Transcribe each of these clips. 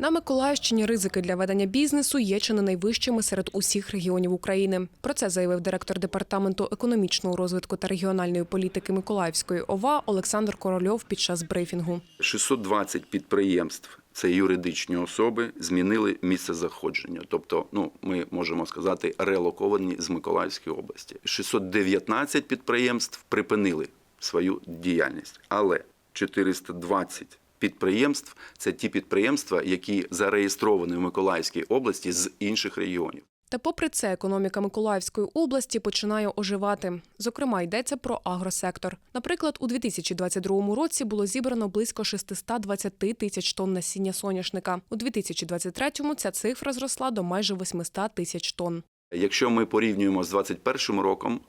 На Миколаївщині ризики для ведення бізнесу є чи не найвищими серед усіх регіонів України. Про це заявив директор департаменту економічного розвитку та регіональної політики Миколаївської ОВА Олександр Корольов під час брифінгу. 620 підприємств. Це юридичні особи змінили місце заходження, тобто, ну ми можемо сказати, релоковані з Миколаївської області. 619 підприємств припинили свою діяльність, але 420 підприємств це ті підприємства, які зареєстровані в Миколаївській області з інших регіонів. Та попри це, економіка Миколаївської області починає оживати. Зокрема, йдеться про агросектор. Наприклад, у 2022 році було зібрано близько 620 тисяч тонн насіння соняшника. У 2023-му ця цифра зросла до майже 800 тисяч тонн. Якщо ми порівнюємо з 2021 роком,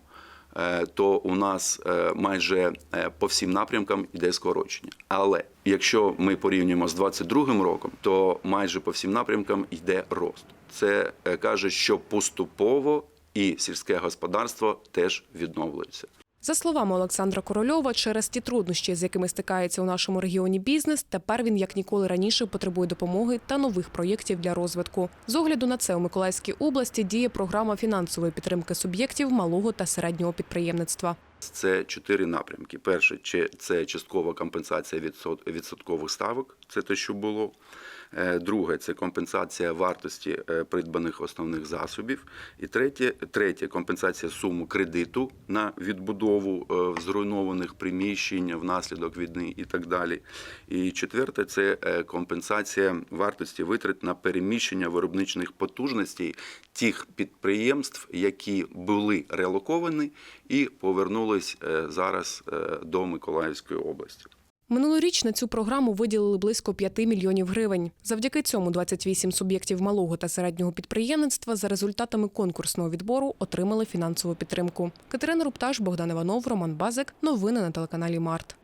то у нас е, майже е, по всім напрямкам йде скорочення. Але якщо ми порівнюємо з 2022 роком, то майже по всім напрямкам йде рост. Це е, каже, що поступово і сільське господарство теж відновлюється. За словами Олександра Корольова, через ті труднощі, з якими стикається у нашому регіоні бізнес, тепер він як ніколи раніше потребує допомоги та нових проєктів для розвитку. З огляду на це у Миколаївській області діє програма фінансової підтримки суб'єктів малого та середнього підприємництва. Це чотири напрямки. Перше це часткова компенсація відсоткових ставок, це те, що було. Е, Друге це компенсація вартості е, придбаних основних засобів. І третє, третє компенсація суми кредиту на відбудову е, зруйнованих приміщень внаслідок війни і так далі. І четверте це компенсація вартості витрат на переміщення виробничних потужностей тих підприємств, які були релоковані і повернулись е, зараз е, до Миколаївської області. Минулоріч на цю програму виділили близько 5 мільйонів гривень. Завдяки цьому 28 суб'єктів малого та середнього підприємництва за результатами конкурсного відбору отримали фінансову підтримку. Катерина Рупташ, Богдан Іванов, Роман Базик. Новини на телеканалі Март.